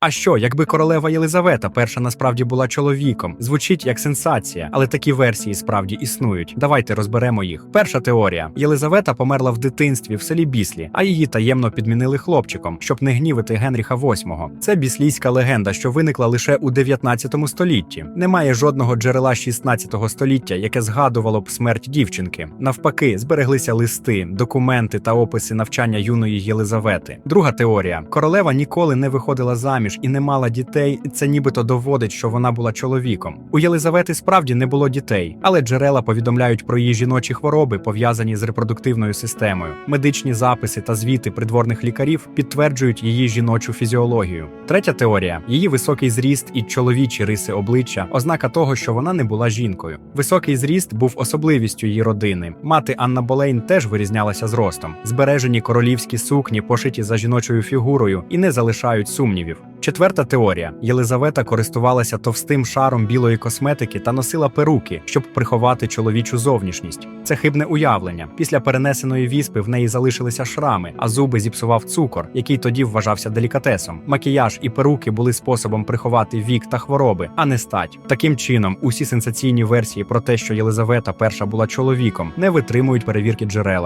А що, якби королева Єлизавета перша насправді була чоловіком? Звучить як сенсація, але такі версії справді існують. Давайте розберемо їх. Перша теорія: Єлизавета померла в дитинстві в селі Біслі, а її таємно підмінили хлопчиком, щоб не гнівити Генріха VIII. Це біслійська легенда, що виникла лише у 19 столітті. Немає жодного джерела 16 століття, яке згадувало б смерть дівчинки. Навпаки, збереглися листи, документи та описи навчання юної Єлизавети. Друга теорія: королева ніколи не виходила заміж і не мала дітей. Це нібито доводить, що вона була чоловіком. У Єлизавети справді не було дітей, але джерела повідомляють про її жіночі хвороби, пов'язані з репродуктивною системою. Медичні записи та звіти придворних лікарів підтверджують її жіночу фізіологію. Третя теорія: її високий зріст і чоловічі риси обличчя, ознака того, що вона не була жінкою. Високий зріст був особливістю її родини. Мати Анна Болейн теж вирізнялася зростом. Збережені королівські сукні, пошиті за жіночою фігурою, і не залишають сумнівів. Четверта теорія: Єлизавета користувалася товстим шаром білої косметики та носила перуки, щоб приховати чоловічу зовнішність. Це хибне уявлення. Після перенесеної віспи в неї залишилися шрами, а зуби зіпсував цукор, який тоді вважався делікатесом. Макіяж і перуки були способом приховати вік та хвороби, а не стать. Таким чином, усі сенсаційні версії про те, що Єлизавета перша була чоловіком, не витримують перевірки джерелами.